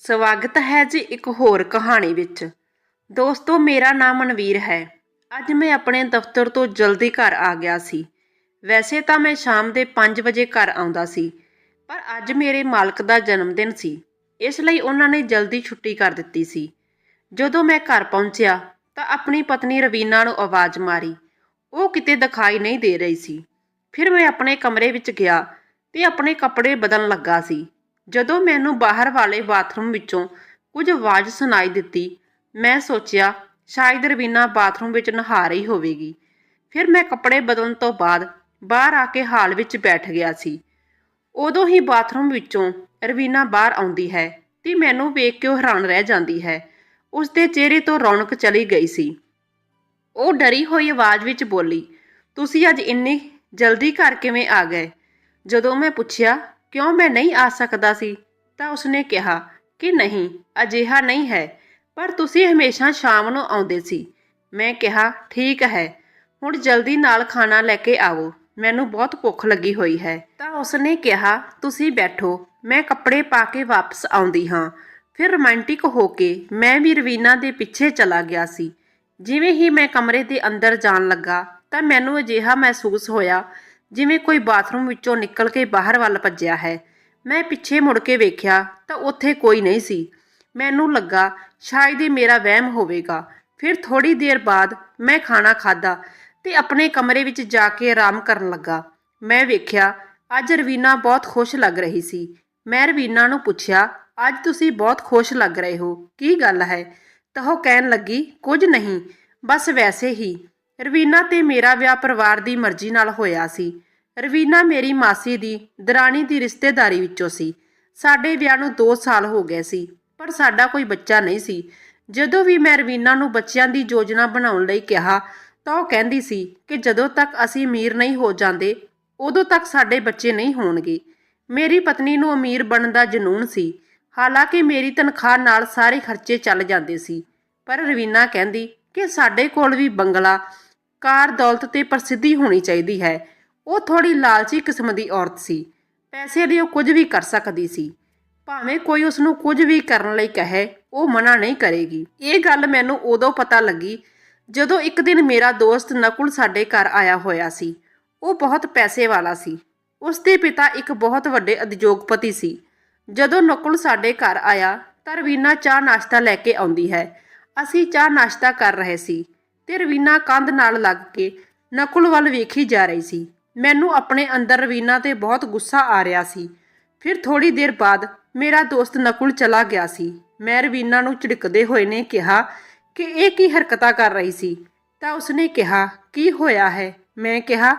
ਸਵਾਗਤ ਹੈ ਜੀ ਇੱਕ ਹੋਰ ਕਹਾਣੀ ਵਿੱਚ। ਦੋਸਤੋ, ਮੇਰਾ ਨਾਮ ਮਨਵੀਰ ਹੈ। ਅੱਜ ਮੈਂ ਆਪਣੇ ਦਫ਼ਤਰ ਤੋਂ ਜਲਦੀ ਘਰ ਆ ਗਿਆ ਸੀ। ਵੈਸੇ ਤਾਂ ਮੈਂ ਸ਼ਾਮ ਦੇ 5 ਵਜੇ ਘਰ ਆਉਂਦਾ ਸੀ, ਪਰ ਅੱਜ ਮੇਰੇ ਮਾਲਕ ਦਾ ਜਨਮ ਦਿਨ ਸੀ। ਇਸ ਲਈ ਉਹਨਾਂ ਨੇ ਜਲਦੀ ਛੁੱਟੀ ਕਰ ਦਿੱਤੀ ਸੀ। ਜਦੋਂ ਮੈਂ ਘਰ ਪਹੁੰਚਿਆ, ਤਾਂ ਆਪਣੀ ਪਤਨੀ ਰਵੀਨਾ ਨੂੰ ਆਵਾਜ਼ ਮਾਰੀ। ਉਹ ਕਿਤੇ ਦਿਖਾਈ ਨਹੀਂ ਦੇ ਰਹੀ ਸੀ। ਫਿਰ ਮੈਂ ਆਪਣੇ ਕਮਰੇ ਵਿੱਚ ਗਿਆ ਤੇ ਆਪਣੇ ਕੱਪੜੇ ਬਦਲਣ ਲੱਗਾ ਸੀ। ਜਦੋਂ ਮੈਨੂੰ ਬਾਹਰ ਵਾਲੇ ਬਾਥਰੂਮ ਵਿੱਚੋਂ ਕੁਝ ਆਵਾਜ਼ ਸੁਣਾਈ ਦਿੱਤੀ, ਮੈਂ ਸੋਚਿਆ, ਸ਼ਾਇਦ ਰਵੀਨਾ ਬਾਥਰੂਮ ਵਿੱਚ ਨਹਾ ਰਹੀ ਹੋਵੇਗੀ। ਫਿਰ ਮੈਂ ਕੱਪੜੇ ਬਦਲਣ ਤੋਂ ਬਾਅਦ ਬਾਹਰ ਆ ਕੇ ਹਾਲ ਵਿੱਚ ਬੈਠ ਗਿਆ ਸੀ। ਉਦੋਂ ਹੀ ਬਾਥਰੂਮ ਵਿੱਚੋਂ ਰਵੀਨਾ ਬਾਹਰ ਆਉਂਦੀ ਹੈ ਤੇ ਮੈਨੂੰ ਵੇਖ ਕੇ ਉਹ ਹੈਰਾਨ ਰਹਿ ਜਾਂਦੀ ਹੈ। ਉਸ ਦੇ ਚਿਹਰੇ ਤੋਂ ਰੌਣਕ ਚਲੀ ਗਈ ਸੀ। ਉਹ ਡਰੀ ਹੋਈ ਆਵਾਜ਼ ਵਿੱਚ ਬੋਲੀ, ਤੁਸੀਂ ਅੱਜ ਇੰਨੀ ਜਲਦੀ ਘਰ ਕਿਵੇਂ ਆ ਗਏ? ਜਦੋਂ ਮੈਂ ਪੁੱਛਿਆ ਕਿਉਂ ਮੈਂ ਨਹੀਂ ਆ ਸਕਦਾ ਸੀ? ਤਾਂ ਉਸਨੇ ਕਿਹਾ ਕਿ ਨਹੀਂ, ਅਜਿਹਾ ਨਹੀਂ ਹੈ, ਪਰ ਤੁਸੀਂ ਹਮੇਸ਼ਾ ਸ਼ਾਮ ਨੂੰ ਆਉਂਦੇ ਸੀ। ਮੈਂ ਕਿਹਾ, ਠੀਕ ਹੈ, ਹੁਣ ਜਲਦੀ ਨਾਲ ਖਾਣਾ ਲੈ ਕੇ ਆਵੋ। ਮੈਨੂੰ ਬਹੁਤ ਭੁੱਖ ਲੱਗੀ ਹੋਈ ਹੈ। ਤਾਂ ਉਸਨੇ ਕਿਹਾ, ਤੁਸੀਂ ਬੈਠੋ, ਮੈਂ ਕੱਪੜੇ ਪਾ ਕੇ ਵਾਪਸ ਆਉਂਦੀ ਹਾਂ। ਫਿਰ ਰੋਮਾਂਟਿਕ ਹੋ ਕੇ ਮੈਂ ਵੀ ਰਵੀਨਾ ਦੇ ਪਿੱਛੇ ਚਲਾ ਗਿਆ ਸੀ। ਜਿਵੇਂ ਹੀ ਮੈਂ ਕਮਰੇ ਦੇ ਅੰਦਰ ਜਾਣ ਲੱਗਾ, ਤਾਂ ਮੈਨੂੰ ਅਜਿਹਾ ਮਹਿਸੂਸ ਹੋਇਆ ਜਿਵੇਂ ਕੋਈ ਬਾਥਰੂਮ ਵਿੱਚੋਂ ਨਿਕਲ ਕੇ ਬਾਹਰ ਵੱਲ ਭੱਜਿਆ ਹੈ। ਮੈਂ ਪਿੱਛੇ ਮੁੜ ਕੇ ਵੇਖਿਆ ਤਾਂ ਉੱਥੇ ਕੋਈ ਨਹੀਂ ਸੀ। ਮੈਨੂੰ ਲੱਗਾ ਸ਼ਾਇਦ ਇਹ ਮੇਰਾ ਵਹਿਮ ਹੋਵੇਗਾ। ਫਿਰ ਥੋੜੀ ਦੇਰ ਬਾਅਦ ਮੈਂ ਖਾਣਾ ਖਾਦਾ ਤੇ ਆਪਣੇ ਕਮਰੇ ਵਿੱਚ ਜਾ ਕੇ ਆਰਾਮ ਕਰਨ ਲੱਗਾ। ਮੈਂ ਵੇਖਿਆ, ਅੱਜ ਰਵੀਨਾ ਬਹੁਤ ਖੁਸ਼ ਲੱਗ ਰਹੀ ਸੀ। ਮੈਂ ਰਵੀਨਾ ਨੂੰ ਪੁੱਛਿਆ, ਅੱਜ ਤੁਸੀਂ ਬਹੁਤ ਖੁਸ਼ ਲੱਗ ਰਹੇ ਹੋ, ਕੀ ਗੱਲ ਹੈ? ਤਾਂ ਉਹ ਕਹਿਣ ਲੱਗੀ, ਕੁਝ ਨਹੀਂ, ਬਸ ਵੈਸੇ ਹੀ। ਰਵੀਨਾ ਤੇ ਮੇਰਾ ਵਿਆਹ ਪਰਿਵਾਰ ਦੀ ਮਰਜ਼ੀ ਨਾਲ ਹੋਇਆ ਸੀ। ਰਵੀਨਾ ਮੇਰੀ ਮਾਸੀ ਦੀ, ਦਰਾਣੀ ਦੀ ਰਿਸ਼ਤੇਦਾਰੀ ਵਿੱਚੋਂ ਸੀ। ਸਾਡੇ ਵਿਆਹ ਨੂੰ 2 ਸਾਲ ਹੋ ਗਏ ਸੀ, ਪਰ ਸਾਡਾ ਕੋਈ ਬੱਚਾ ਨਹੀਂ ਸੀ। ਜਦੋਂ ਵੀ ਮੈਂ ਰਵੀਨਾ ਨੂੰ ਬੱਚਿਆਂ ਦੀ ਯੋਜਨਾ ਬਣਾਉਣ ਲਈ ਕਿਹਾ, ਤਾਂ ਉਹ ਕਹਿੰਦੀ ਸੀ ਕਿ ਜਦੋਂ ਤੱਕ ਅਸੀਂ ਅਮੀਰ ਨਹੀਂ ਹੋ ਜਾਂਦੇ, ਉਦੋਂ ਤੱਕ ਸਾਡੇ ਬੱਚੇ ਨਹੀਂ ਹੋਣਗੇ। ਮੇਰੀ ਪਤਨੀ ਨੂੰ ਅਮੀਰ ਬਣਨ ਦਾ ਜਨੂਨ ਸੀ। ਹਾਲਾਂਕਿ ਮੇਰੀ ਤਨਖਾਹ ਨਾਲ ਸਾਰੇ ਖਰਚੇ ਚੱਲ ਜਾਂਦੇ ਸੀ। ਪਰ ਰਵੀਨਾ ਕਹਿੰਦੀ ਕਿ ਸਾਡੇ ਕੋਲ ਵੀ ਬੰਗਲਾ ਕਾਰ ਦੌਲਤ ਤੇ ਪ੍ਰਸਿੱਧੀ ਹੋਣੀ ਚਾਹੀਦੀ ਹੈ। ਉਹ ਥੋੜੀ ਲਾਲਚੀ ਕਿਸਮ ਦੀ ਔਰਤ ਸੀ। ਪੈਸੇ ਲਈ ਉਹ ਕੁਝ ਵੀ ਕਰ ਸਕਦੀ ਸੀ। ਭਾਵੇਂ ਕੋਈ ਉਸ ਨੂੰ ਕੁਝ ਵੀ ਕਰਨ ਲਈ ਕਹੇ, ਉਹ ਮਨਾ ਨਹੀਂ ਕਰੇਗੀ। ਇਹ ਗੱਲ ਮੈਨੂੰ ਉਦੋਂ ਪਤਾ ਲੱਗੀ ਜਦੋਂ ਇੱਕ ਦਿਨ ਮੇਰਾ ਦੋਸਤ ਨਕੁਲ ਸਾਡੇ ਘਰ ਆਇਆ ਹੋਇਆ ਸੀ। ਉਹ ਬਹੁਤ ਪੈਸੇ ਵਾਲਾ ਸੀ। ਉਸ ਦੇ ਪਿਤਾ ਇੱਕ ਬਹੁਤ ਵੱਡੇ ਉਦਯੋਗਪਤੀ ਸੀ। ਜਦੋਂ ਨਕੁਲ ਸਾਡੇ ਘਰ ਆਇਆ ਤਾਂ ਰਵੀਨਾ ਚਾਹ ਨਾਸ਼ਤਾ ਲੈ ਕੇ ਆਉਂਦੀ ਹੈ। ਅਸੀਂ ਚਾਹ ਨਾਸ਼ਤਾ ਕਰ ਰਹੇ ਸੀ। ਤੇ ਰਵੀਨਾ ਕੰਧ ਨਾਲ ਲੱਗ ਕੇ ਨਕੁਲ ਵੱਲ ਵੇਖੀ ਜਾ ਰਹੀ ਸੀ। ਮੈਨੂੰ ਆਪਣੇ ਅੰਦਰ ਰਵੀਨਾ ਤੇ ਬਹੁਤ ਗੁੱਸਾ ਆ ਰਿਹਾ ਸੀ। ਫਿਰ ਥੋੜੀ ਦੇਰ ਬਾਅਦ ਮੇਰਾ ਦੋਸਤ ਨਕੁਲ ਚਲਾ ਗਿਆ ਸੀ। ਮੈਂ ਰਵੀਨਾ ਨੂੰ ਝਿੜਕਦੇ ਹੋਏ ਨੇ ਕਿਹਾ, ਕਿ ਇਹ ਕੀ ਹਰਕਤਾਂ ਕਰ ਰਹੀ ਸੀ? ਤਾਂ ਉਸਨੇ ਕਿਹਾ, ਕੀ ਹੋਇਆ ਹੈ? ਮੈਂ ਕਿਹਾ,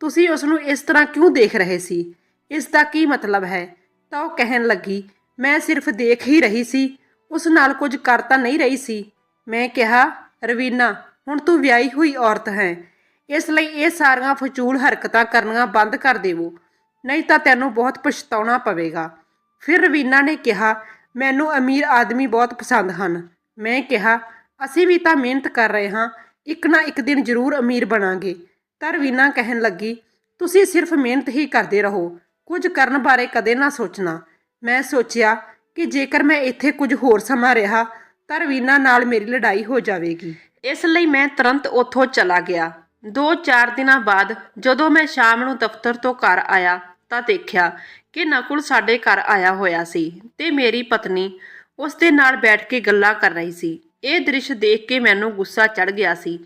ਤੁਸੀਂ ਉਸ ਨੂੰ ਇਸ ਤਰ੍ਹਾਂ ਕਿਉਂ ਦੇਖ ਰਹੇ ਸੀ? ਇਸ ਦਾ ਕੀ ਮਤਲਬ ਹੈ? ਤਾਂ ਉਹ ਕਹਿਣ ਲੱਗੀ, ਮੈਂ ਸਿਰਫ ਦੇਖ ਹੀ ਰਹੀ ਸੀ। ਉਸ ਨਾਲ ਕੁਝ ਕਰ ਤਾਂ ਨਹੀਂ ਰਹੀ ਸੀ। ਮੈਂ ਕਿਹਾ, ਰਵੀਨਾ ਹੁਣ ਤੂੰ ਵਿਆਹੀ ਹੋਈ ਔਰਤ ਹੈ। ਇਸ ਲਈ ਇਹ ਸਾਰੀਆਂ ਫਜ਼ੂਲ ਹਰਕਤਾਂ ਕਰਨੀਆਂ ਬੰਦ ਕਰ ਦੇਵੋ, ਨਹੀਂ ਤਾਂ ਤੈਨੂੰ ਬਹੁਤ ਪਛਤਾਉਣਾ ਪਵੇਗਾ। ਫਿਰ ਰਵੀਨਾ ਨੇ ਕਿਹਾ, ਮੈਨੂੰ ਅਮੀਰ ਆਦਮੀ ਬਹੁਤ ਪਸੰਦ ਹਨ। ਮੈਂ ਕਿਹਾ, ਅਸੀਂ ਵੀ ਤਾਂ ਮਿਹਨਤ ਕਰ ਰਹੇ ਹਾਂ, ਇੱਕ ਨਾ ਇੱਕ ਦਿਨ ਜ਼ਰੂਰ ਅਮੀਰ ਬਣਾਂਗੇ। ਤਾਂ ਰਵੀਨਾ ਕਹਿਣ ਲੱਗੀ, ਤੁਸੀਂ ਸਿਰਫ ਮਿਹਨਤ ਹੀ ਕਰਦੇ ਰਹੋ, ਕੁਝ ਕਰਨ ਬਾਰੇ ਕਦੇ ਨਾ ਸੋਚਣਾ। ਮੈਂ ਸੋਚਿਆ ਕਿ ਜੇਕਰ ਮੈਂ ਇੱਥੇ ਕੁਝ ਹੋਰ ਸਮਾਂ ਰਿਹਾ, ਤਾਂ ਰਵੀਨਾ ਨਾਲ ਮੇਰੀ ਲੜਾਈ ਹੋ ਜਾਵੇਗੀ। ਇਸ ਲਈ ਮੈਂ ਤੁਰੰਤ ਉੱਥੋਂ ਚਲਾ ਗਿਆ। 2-4 ਦਿਨਾਂ ਬਾਅਦ ਜਦੋਂ ਮੈਂ ਸ਼ਾਮ ਨੂੰ ਦਫ਼ਤਰ ਤੋਂ ਘਰ ਆਇਆ ਤਾਂ ਦੇਖਿਆ ਕਿ ਨਕੁਲ ਸਾਡੇ ਘਰ ਆਇਆ ਹੋਇਆ ਸੀ ਤੇ ਮੇਰੀ ਪਤਨੀ ਉਸ ਦੇ ਨਾਲ ਬੈਠ ਕੇ ਗੱਲਾਂ ਕਰ ਰਹੀ ਸੀ। ਇਹ ਦ੍ਰਿਸ਼ ਦੇਖ ਕੇ ਮੈਨੂੰ ਗੁੱਸਾ ਚੜ ਗਿਆ ਸੀ।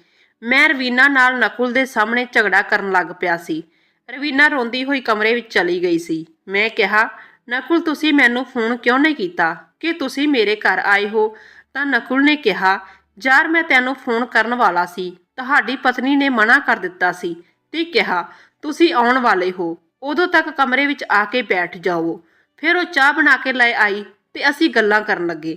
ਮੈਂ ਰਵੀਨਾ ਨਾਲ ਨਕੁਲ ਦੇ ਸਾਹਮਣੇ ਝਗੜਾ ਕਰਨ ਲੱਗ ਪਿਆ ਸੀ। ਰਵੀਨਾ ਰੋਂਦੀ ਹੋਈ ਕਮਰੇ ਵਿੱਚ ਚਲੀ ਗਈ ਸੀ। ਮੈਂ ਕਿਹਾ, ਨਕੁਲ, ਤੁਸੀਂ ਮੈਨੂੰ ਫੋਨ ਕਿਉਂ ਨਹੀਂ ਕੀਤਾ? ਕਿ ਤੁਸੀਂ ਮੇਰੇ ਘਰ ਆਏ ਹੋ? ਤਾਂ ਨਕੁਲ ਨੇ ਕਿਹਾ ਯਾਰ ਮੈਂ ਤੈਨੂੰ ਫੋਨ ਕਰਨ ਵਾਲਾ ਸੀ, ਤੁਹਾਡੀ ਪਤਨੀ ਨੇ ਮਨਾ ਕਰ ਦਿੱਤਾ ਸੀ ਤੇ ਕਿਹਾ, ਤੁਸੀਂ ਆਉਣ ਵਾਲੇ ਹੋ, ਉਦੋਂ ਤੱਕ ਕਮਰੇ ਵਿੱਚ ਆ ਕੇ ਬੈਠ ਜਾਓ। ਫਿਰ ਉਹ ਚਾਹ ਬਣਾ ਕੇ ਲੈ ਆਈ ਤੇ ਅਸੀਂ ਗੱਲਾਂ ਕਰਨ ਲੱਗੇ।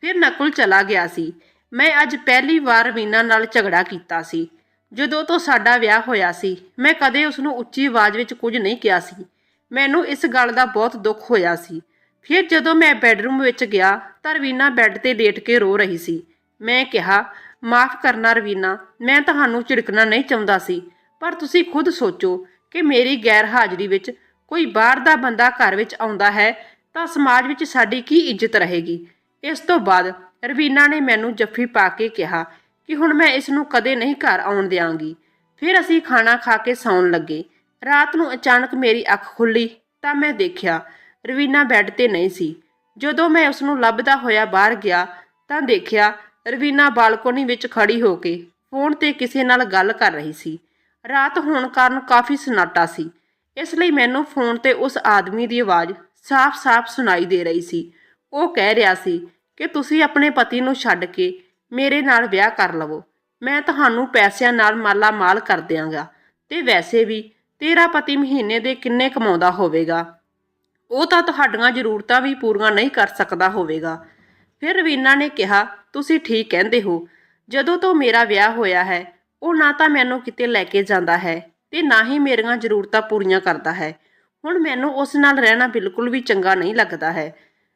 ਫਿਰ ਨਕੁਲ ਚਲਾ ਗਿਆ ਸੀ। ਮੈਂ ਅੱਜ ਪਹਿਲੀ ਵਾਰ ਰਵੀਨਾ ਨਾਲ ਝਗੜਾ ਕੀਤਾ ਸੀ। ਜਦੋਂ ਤੋਂ ਸਾਡਾ ਵਿਆਹ ਹੋਇਆ ਸੀ, ਮੈਂ ਕਦੇ ਉਸ ਨੂੰ ਉੱਚੀ ਆਵਾਜ਼ ਵਿੱਚ ਕੁਝ ਨਹੀਂ ਕਿਹਾ ਸੀ। ਮੈਨੂੰ ਇਸ ਗੱਲ ਦਾ ਬਹੁਤ ਦੁੱਖ ਹੋਇਆ ਸੀ। ਫਿਰ ਜਦੋਂ ਮੈਂ ਬੈੱਡਰੂਮ ਵਿੱਚ ਗਿਆ ਤਾਂ ਰਵੀਨਾ ਬੈੱਡ ਤੇ ਲੇਟ ਕੇ ਰੋ ਰਹੀ ਸੀ। ਮੈਂ ਕਿਹਾ, ਮਾਫ ਕਰਨਾ ਰਵੀਨਾ, ਮੈਂ ਤੁਹਾਨੂੰ ਝਿੜਕਣਾ ਨਹੀਂ ਚਾਹੁੰਦਾ ਸੀ, ਪਰ ਤੁਸੀਂ ਖੁਦ ਸੋਚੋ ਕਿ ਮੇਰੀ ਗੈਰ ਹਾਜ਼ਰੀ ਵਿੱਚ ਕੋਈ ਬਾਹਰ ਦਾ ਬੰਦਾ ਘਰ ਵਿੱਚ ਆਉਂਦਾ ਹੈ ਤਾਂ ਸਮਾਜ ਵਿੱਚ ਸਾਡੀ ਕੀ ਇੱਜ਼ਤ ਰਹੇਗੀ? ਇਸ ਤੋਂ ਬਾਅਦ ਰਵੀਨਾ ਨੇ ਮੈਨੂੰ ਜੱਫੀ ਪਾ ਕੇ ਕਿਹਾ ਕਿ ਹੁਣ ਮੈਂ ਇਸ ਨੂੰ ਕਦੇ ਨਹੀਂ ਘਰ ਆਉਣ ਦਿਆਂਗੀ। ਫਿਰ ਅਸੀਂ ਖਾਣਾ ਖਾ ਕੇ ਸੌਣ ਲੱਗੇ। ਰਾਤ ਨੂੰ ਅਚਾਨਕ ਮੇਰੀ ਅੱਖ ਖੁੱਲੀ ਤਾਂ ਮੈਂ ਦੇਖਿਆ ਰਵੀਨਾ ਬੈੱਡ ਤੇ ਨਹੀਂ ਸੀ। ਜਦੋਂ ਮੈਂ ਉਸ ਨੂੰ ਲੱਭਦਾ ਹੋਇਆ ਬਾਹਰ ਗਿਆ ਤਾਂ ਦੇਖਿਆ ਰਵੀਨਾ ਬਾਲਕੋਨੀ ਵਿੱਚ ਖੜੀ ਹੋ ਕੇ ਫੋਨ ਤੇ ਕਿਸੇ ਨਾਲ ਗੱਲ ਕਰ ਰਹੀ ਸੀ। ਰਾਤ ਹੋਣ ਕਾਰਨ ਕਾਫੀ ਸਨਾਟਾ ਸੀ। ਇਸ ਲਈ ਮੈਨੂੰ ਫੋਨ ਤੇ ਉਸ ਆਦਮੀ ਦੀ ਆਵਾਜ਼ ਸਾਫ਼-ਸਾਫ਼ ਸੁਣਾਈ ਦੇ ਰਹੀ ਸੀ। ਉਹ ਕਹਿ ਰਿਹਾ ਸੀ ਕਿ ਤੁਸੀਂ ਆਪਣੇ ਪਤੀ ਨੂੰ ਛੱਡ ਕੇ ਮੇਰੇ ਨਾਲ ਵਿਆਹ ਕਰ ਲਵੋ। ਮੈਂ ਤੁਹਾਨੂੰ ਪੈਸਿਆਂ ਨਾਲ ਮਾਲਾ ਮਾਲ ਕਰ ਦਿਆਂਗਾ ਤੇ ਵੈਸੇ ਵੀ ਤੇਰਾ ਪਤੀ ਮਹੀਨੇ ਦੇ ਕਿੰਨੇ ਕਮਾਉਂਦਾ ਹੋਵੇਗਾ? ਉਹ ਤਾਂ ਤੁਹਾਡੀਆਂ ਜ਼ਰੂਰਤਾਂ ਵੀ ਪੂਰੀਆਂ ਨਹੀਂ ਕਰ ਸਕਦਾ ਹੋਵੇਗਾ। ਫਿਰ ਰਵੀਨਾ ਨੇ ਕਿਹਾ ਤੁਸੀਂ ਠੀਕ ਕਹਿੰਦੇ ਹੋ। ਜਦੋਂ ਤੋਂ ਮੇਰਾ ਵਿਆਹ ਹੋਇਆ ਹੈ, ਉਹ ਨਾ ਤਾਂ ਮੈਨੂੰ ਕਿਤੇ ਲੈ ਕੇ ਜਾਂਦਾ ਹੈ ਤੇ ਨਾ ਹੀ ਮੇਰੀਆਂ ਜ਼ਰੂਰਤਾਂ ਪੂਰੀਆਂ ਕਰਦਾ ਹੈ। ਹੁਣ ਮੈਨੂੰ ਉਸ ਨਾਲ ਰਹਿਣਾ ਬਿਲਕੁਲ ਵੀ ਚੰਗਾ ਨਹੀਂ ਲੱਗਦਾ ਹੈ।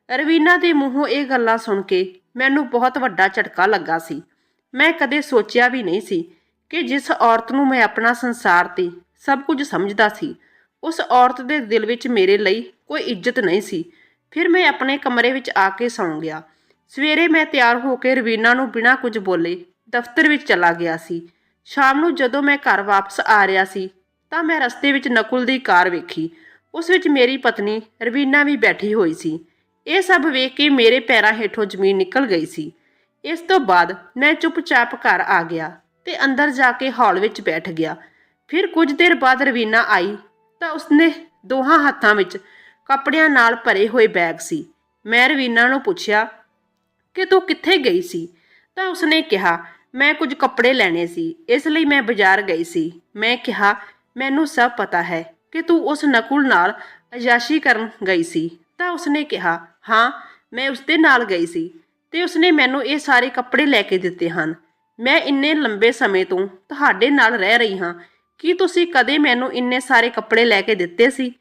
ਰਵੀਨਾ ਦੇ ਮੂੰਹੋਂ ਇਹ ਗੱਲਾਂ ਸੁਣ ਕੇ ਮੈਨੂੰ ਬਹੁਤ ਵੱਡਾ ਝਟਕਾ ਲੱਗਾ ਸੀ। ਮੈਂ ਕਦੇ ਸੋਚਿਆ ਵੀ ਨਹੀਂ ਸੀ ਕਿ ਜਿਸ ਔਰਤ ਨੂੰ ਮੈਂ ਆਪਣਾ ਸੰਸਾਰ ਤੇ ਸਭ ਕੁਝ ਸਮਝਦਾ ਸੀ, ਉਸ ਔਰਤ ਦੇ ਦਿਲ ਵਿੱਚ ਮੇਰੇ ਲਈ ਕੋਈ ਇੱਜ਼ਤ ਨਹੀਂ ਸੀ। ਫਿਰ ਮੈਂ ਆਪਣੇ ਕਮਰੇ ਵਿੱਚ ਆ ਕੇ ਸੌਂ ਗਿਆ। ਸਵੇਰੇ ਮੈਂ ਤਿਆਰ ਹੋ ਕੇ ਰਵੀਨਾ ਨੂੰ ਬਿਨਾਂ ਕੁਝ ਬੋਲੇ ਦਫ਼ਤਰ ਵਿੱਚ ਚਲਾ ਗਿਆ ਸੀ। ਸ਼ਾਮ ਨੂੰ ਜਦੋਂ ਮੈਂ ਘਰ ਵਾਪਸ ਆ ਰਿਹਾ ਸੀ, ਤਾਂ ਮੈਂ ਰਸਤੇ ਵਿੱਚ ਨਕੁਲ ਦੀ ਕਾਰ ਵੇਖੀ। ਉਸ ਵਿੱਚ ਮੇਰੀ ਪਤਨੀ ਰਵੀਨਾ ਵੀ ਬੈਠੀ ਹੋਈ ਸੀ। ਇਹ ਸਭ ਵੇਖ ਕੇ ਮੇਰੇ ਪੈਰਾਂ ਹੇਠੋਂ ਜ਼ਮੀਨ ਨਿਕਲ ਗਈ ਸੀ। ਇਸ ਤੋਂ ਬਾਅਦ ਮੈਂ ਚੁੱਪਚਾਪ ਘਰ ਆ ਗਿਆ ਤੇ ਅੰਦਰ ਜਾ ਕੇ ਹਾਲ ਵਿੱਚ ਬੈਠ ਗਿਆ। ਫਿਰ ਕੁਝ ਦੇਰ ਬਾਅਦ ਰਵੀਨਾ ਆਈ ਤਾਂ ਉਸਨੇ ਦੋਹਾਂ ਹੱਥਾਂ ਵਿੱਚ ਕੱਪੜਿਆਂ ਨਾਲ ਭਰੇ ਹੋਏ ਬੈਗ ਸੀ। ਮੈਂ ਰਵੀਨਾ ਨੂੰ ਪੁੱਛਿਆ ਕਿ ਤੂੰ ਕਿੱਥੇ ਗਈ ਸੀ? ਤਾਂ ਉਸਨੇ ਕਿਹਾ, ਮੈਂ ਕੁਝ ਕੱਪੜੇ ਲੈਣੇ ਸੀ, ਇਸ ਲਈ ਮੈਂ ਬਾਜ਼ਾਰ ਗਈ ਸੀ। ਮੈਂ ਕਿਹਾ, ਮੈਨੂੰ ਸਭ ਪਤਾ ਹੈ ਕਿ ਤੂੰ ਉਸ ਨਕੁਲ ਨਾਲ ਅਜਾਸ਼ੀ ਕਰਨ ਗਈ ਸੀ। ਤਾਂ ਉਸਨੇ ਕਿਹਾ, ਹਾਂ, ਮੈਂ ਉਸਦੇ ਨਾਲ ਗਈ ਸੀ ਤੇ ਉਸਨੇ ਮੈਨੂੰ ਇਹ ਸਾਰੇ ਕੱਪੜੇ ਲੈ ਕੇ ਦਿੱਤੇ ਹਨ। ਮੈਂ ਇੰਨੇ ਲੰਬੇ ਸਮੇਂ ਤੋਂ ਤੁਹਾਡੇ ਨਾਲ ਰਹਿ ਰਹੀ ਹਾਂ। ਕੀ ਤੁਸੀਂ ਕਦੇ ਮੈਨੂੰ ਇੰਨੇ ਸਾਰੇ ਕੱਪੜੇ ਲੈ ਕੇ ਦਿੱਤੇ ਸੀ?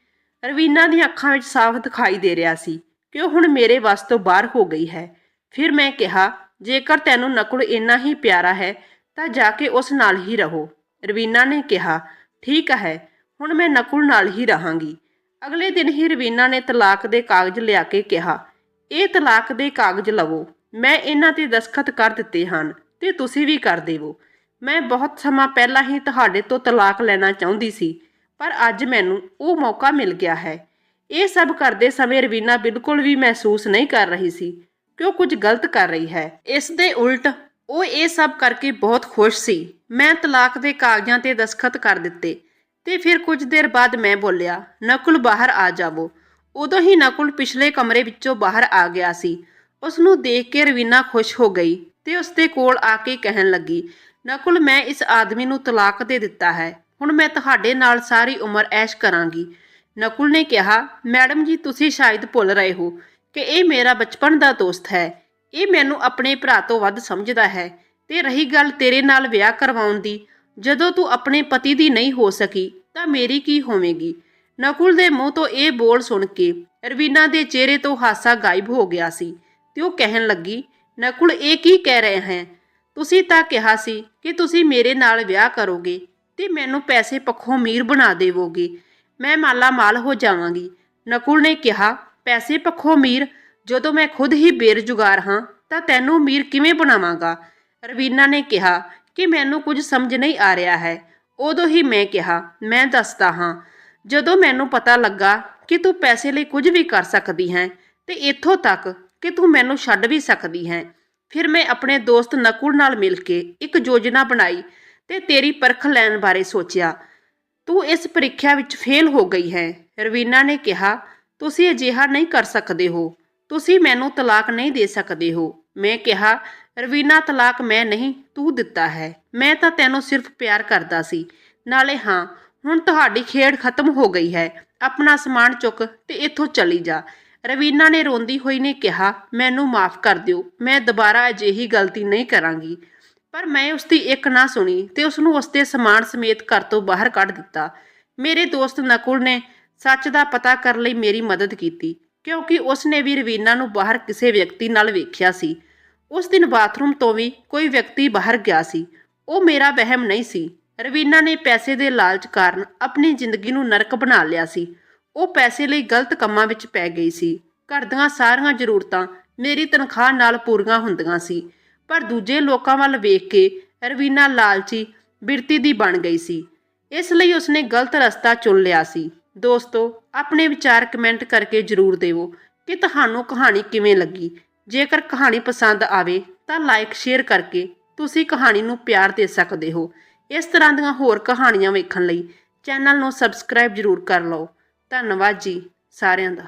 ਰਵੀਨਾ ਦੀਆਂ ਅੱਖਾਂ ਵਿੱਚ ਸਾਫ਼ ਦਿਖਾਈ ਦੇ ਰਿਹਾ ਸੀ ਕਿ ਉਹ ਹੁਣ ਮੇਰੇ ਵੱਸ ਤੋਂ ਬਾਹਰ ਹੋ ਗਈ ਹੈ। ਫਿਰ ਮੈਂ ਕਿਹਾ, ਜੇਕਰ ਤੈਨੂੰ ਨਕੁਲ ਇੰਨਾ ਹੀ ਪਿਆਰਾ ਹੈ, ਤਾਂ ਜਾ ਕੇ ਉਸ ਨਾਲ ਹੀ ਰਹੋ। ਰਵੀਨਾ ਨੇ ਕਿਹਾ, ਠੀਕ ਹੈ, ਹੁਣ ਮੈਂ ਨਕੁਲ ਨਾਲ ਹੀ ਰਹਾਂਗੀ। ਅਗਲੇ ਦਿਨ ਹੀ ਰਵੀਨਾ ਨੇ ਤਲਾਕ ਦੇ ਕਾਗਜ਼ ਲਿਆ ਕੇ ਕਿਹਾ, ਇਹ ਤਲਾਕ ਦੇ ਕਾਗਜ਼ ਲਵੋ, ਮੈਂ ਇਹਨਾਂ ਤੇ ਦਸਖਤ ਕਰ ਦਿੱਤੇ ਹਨ, ਤੇ ਤੁਸੀਂ ਵੀ ਕਰ ਦੇਵੋ। ਮੈਂ ਬਹੁਤ ਸਮਾਂ ਪਹਿਲਾਂ ਹੀ ਤੁਹਾਡੇ ਤੋਂ ਤਲਾਕ ਲੈਣਾ ਚਾਹੁੰਦੀ ਸੀ, ਪਰ ਅੱਜ ਮੈਨੂੰ ਉਹ ਮੌਕਾ ਮਿਲ ਗਿਆ ਹੈ। ਇਹ ਸਭ ਕਰਦੇ ਸਮੇਂ ਰਵੀਨਾ ਬਿਲਕੁਲ ਵੀ ਮਹਿਸੂਸ ਨਹੀਂ ਕਰ ਰਹੀ ਸੀ। ਕਿ ਉਹ ਕੁਝ ਗਲਤ ਕਰ ਰਹੀ ਹੈ? ਇਸ ਦੇ ਉਲਟ ਉਹ ਇਹ ਸਭ ਕਰਕੇ ਬਹੁਤ ਖੁਸ਼ ਸੀ। ਮੈਂ ਤਲਾਕ ਦੇ ਕਾਗਜ਼ਾਂ ਤੇ ਦਸਖਤ ਕਰ ਦਿੱਤੇ ਤੇ ਫਿਰ ਕੁਝ ਦੇਰ ਬਾਅਦ ਮੈਂ ਬੋਲਿਆ, ਨਕੁਲ ਬਾਹਰ ਆ ਜਾਵੋ। ਉਦੋਂ ਹੀ ਨਕੁਲ ਪਿਛਲੇ ਕਮਰੇ ਵਿੱਚੋਂ ਬਾਹਰ ਆ ਗਿਆ ਸੀ। ਉਸ ਨੂੰ ਦੇਖ ਕੇ ਰਵੀਨਾ ਖੁਸ਼ ਹੋ ਗਈ ਤੇ ਉਸ ਦੇ ਕੋਲ ਆ ਕੇ ਕਹਿਣ ਲੱਗੀ, ਨਕੁਲ, ਮੈਂ ਇਸ ਆਦਮੀ ਨੂੰ ਤਲਾਕ ਦੇ ਦਿੱਤਾ ਹੈ। ਹੁਣ ਮੈਂ ਤੁਹਾਡੇ ਨਾਲ ਸਾਰੀ ਉਮਰ ਐਸ਼ ਕਰਾਂਗੀ। ਨਕੁਲ ਨੇ ਕਿਹਾ, ਮੈਡਮ ਜੀ, ਤੁਸੀਂ ਸ਼ਾਇਦ ਭੁੱਲ ਰਹੇ ਹੋ। ਕਿ ਇਹ ਮੇਰਾ ਬਚਪਨ ਦਾ ਦੋਸਤ ਹੈ। ਇਹ ਮੈਨੂੰ ਆਪਣੇ ਭਰਾ ਤੋਂ ਵੱਧ ਸਮਝਦਾ ਹੈ ਤੇ ਰਹੀ ਗੱਲ ਤੇਰੇ ਨਾਲ ਵਿਆਹ ਕਰਵਾਉਣ ਦੀ, ਜਦੋਂ ਤੂੰ ਆਪਣੇ ਪਤੀ ਦੀ ਨਹੀਂ ਹੋ ਸਕੀ, ਤਾਂ ਮੇਰੀ ਕੀ ਹੋਵੇਗੀ? ਨਕੁਲ ਦੇ ਮੂੰਹ ਤੋਂ ਇਹ ਬੋਲ ਸੁਣ ਕੇ ਰਵੀਨਾ ਦੇ ਚਿਹਰੇ ਤੋਂ ਹਾਸਾ ਗਾਇਬ ਹੋ ਗਿਆ ਸੀ ਤੇ ਉਹ ਕਹਿਣ ਲੱਗੀ, ਨਕੁਲ, ਇਹ ਕੀ ਕਹਿ ਰਹੇ ਹੈ? ਤੁਸੀਂ ਤਾਂ ਕਿਹਾ ਸੀ ਕਿ ਤੁਸੀਂ ਮੇਰੇ ਨਾਲ ਵਿਆਹ ਕਰੋਗੇ ਤੇ ਮੈਨੂੰ ਪੈਸੇ ਪੱਖੋਂ ਅਮੀਰ ਬਣਾ ਦੇਵੋਗੇ। ਮੈਂ ਮਾਲਾ ਮਾਲ ਹੋ ਜਾਵਾਂਗੀ। ਨਕੁਲ ਨੇ ਕਿਹਾ ਪੈਸੇ ਪੱਖੋਂ ਅਮੀਰ, ਜਦੋਂ ਮੈਂ ਖੁਦ ਹੀ ਬੇਰੁਜ਼ਗਾਰ ਹਾਂ, ਤਾਂ ਤੈਨੂੰ ਅਮੀਰ ਕਿਵੇਂ ਬਣਾਵਾਂਗਾ? ਰਵੀਨਾ ਨੇ ਕਿਹਾ ਕਿ ਮੈਨੂੰ ਕੁਝ ਸਮਝ ਨਹੀਂ ਆ ਰਿਹਾ ਹੈ। ਉਦੋਂ ਹੀ ਮੈਂ ਕਿਹਾ, ਮੈਂ ਦੱਸਦਾ ਹਾਂ। ਜਦੋਂ ਮੈਨੂੰ ਪਤਾ ਲੱਗਾ ਕਿ ਤੂੰ ਪੈਸੇ ਲਈ ਕੁਝ ਵੀ ਕਰ ਸਕਦੀ ਹੈ, ਤੇ ਇੱਥੋਂ ਤੱਕ ਕਿ ਤੂੰ ਮੈਨੂੰ ਛੱਡ ਵੀ ਸਕਦੀ ਹੈ, ਫਿਰ ਮੈਂ ਆਪਣੇ ਦੋਸਤ ਨਕੁਲ ਨਾਲ ਮਿਲ ਕੇ ਇੱਕ ਯੋਜਨਾ ਬਣਾਈ ਤੇ ਤੇਰੀ ਪਰਖ ਲੈਣ ਬਾਰੇ ਸੋਚਿਆ। ਤੂੰ ਇਸ ਪ੍ਰੀਖਿਆ ਵਿੱਚ ਫੇਲ ਹੋ ਗਈ ਹੈ, ਰਵੀਨਾ ਨੇ ਕਿਹਾ। ਤੁਸੀਂ ਅਜਿਹਾ ਨਹੀਂ ਕਰ ਸਕਦੇ ਹੋ। ਤੁਸੀਂ ਮੈਨੂੰ ਤਲਾਕ ਨਹੀਂ ਦੇ ਸਕਦੇ ਹੋ। ਮੈਂ ਕਿਹਾ, ਰਵੀਨਾ, ਤਲਾਕ ਮੈਂ ਨਹੀਂ, ਤੂੰ ਦਿੱਤਾ ਹੈ। ਮੈਂ ਤਾਂ ਤੈਨੂੰ ਸਿਰਫ ਪਿਆਰ ਕਰਦਾ ਸੀ। ਨਾਲੇ ਹਾਂ, ਹੁਣ ਤੁਹਾਡੀ ਖੇਡ ਖਤਮ ਹੋ ਗਈ ਹੈ। ਆਪਣਾ ਸਮਾਨ ਚੁੱਕ ਤੇ ਇੱਥੋਂ ਚਲੀ ਜਾ। ਰਵੀਨਾ ਨੇ ਰੋਂਦੀ ਹੋਈ ਨੇ ਕਿਹਾ, ਮੈਨੂੰ ਮਾਫ ਕਰ ਦਿਓ। ਮੈਂ ਦੁਬਾਰਾ ਅਜਿਹੀ ਗਲਤੀ ਨਹੀਂ ਕਰਾਂਗੀ। ਪਰ ਮੈਂ ਉਸ ਦੀ ਇੱਕ ਨਾ ਸੁਣੀ ਤੇ ਉਸ ਨੂੰ ਉਸ ਦੇ ਸਮਾਨ ਸਮੇਤ ਘਰ ਤੋਂ ਬਾਹਰ ਕੱਢ ਦਿੱਤਾ। ਮੇਰੇ ਦੋਸਤ ਨਕੁਲ ਨੇ ਸੱਚ ਦਾ ਪਤਾ ਕਰਨ ਲਈ ਮੇਰੀ ਮਦਦ ਕੀਤੀ, ਕਿਉਂਕਿ ਉਸ ਨੇ ਵੀ ਰਵੀਨਾ ਨੂੰ ਬਾਹਰ ਕਿਸੇ ਵਿਅਕਤੀ ਨਾਲ ਵੇਖਿਆ ਸੀ। ਉਸ ਦਿਨ ਬਾਥਰੂਮ ਤੋਂ ਵੀ ਕੋਈ ਵਿਅਕਤੀ ਬਾਹਰ ਗਿਆ ਸੀ। ਉਹ ਮੇਰਾ ਵਹਿਮ ਨਹੀਂ ਸੀ। ਰਵੀਨਾ ਨੇ ਪੈਸੇ ਦੇ ਲਾਲਚ ਕਾਰਨ ਆਪਣੀ ਜ਼ਿੰਦਗੀ ਨੂੰ ਨਰਕ ਬਣਾ ਲਿਆ ਸੀ। ਉਹ ਪੈਸੇ ਲਈ ਗਲਤ ਕੰਮਾਂ ਵਿੱਚ ਪੈ ਗਈ ਸੀ। ਘਰ ਦੀਆਂ ਸਾਰੀਆਂ ਜ਼ਰੂਰਤਾਂ ਮੇਰੀ ਤਨਖਾਹ ਨਾਲ ਪੂਰੀਆਂ ਹੁੰਦੀਆਂ ਸੀ। ਪਰ ਦੂਜੇ ਲੋਕਾਂ ਵੱਲ ਵੇਖ ਕੇ ਰਵੀਨਾ ਲਾਲਚੀ, ਬਿਰਤੀ ਦੀ ਬਣ ਗਈ ਸੀ। ਇਸ ਲਈ ਉਸਨੇ ਗਲਤ ਰਸਤਾ ਚੁਣ ਲਿਆ ਸੀ। ਦੋਸਤੋ, ਆਪਣੇ ਵਿਚਾਰ ਕਮੈਂਟ ਕਰਕੇ ਜਰੂਰ ਦਿਓ ਕਿ ਤੁਹਾਨੂੰ ਕਹਾਣੀ ਕਿਵੇਂ ਲੱਗੀ। ਜੇਕਰ ਕਹਾਣੀ ਪਸੰਦ ਆਵੇ ਤਾਂ ਲਾਈਕ ਸ਼ੇਅਰ ਕਰਕੇ ਤੁਸੀਂ ਕਹਾਣੀ ਨੂੰ ਪਿਆਰ ਦੇ ਸਕਦੇ ਹੋ। ਇਸ ਤਰ੍ਹਾਂ ਦੀਆਂ ਹੋਰ ਕਹਾਣੀਆਂ ਵੇਖਣ ਲਈ ਚੈਨਲ ਨੂੰ ਸਬਸਕ੍ਰਾਈਬ ਜਰੂਰ ਕਰ ਲਓ। ਧੰਨਵਾਦ ਜੀ ਸਾਰਿਆਂ ਦਾ।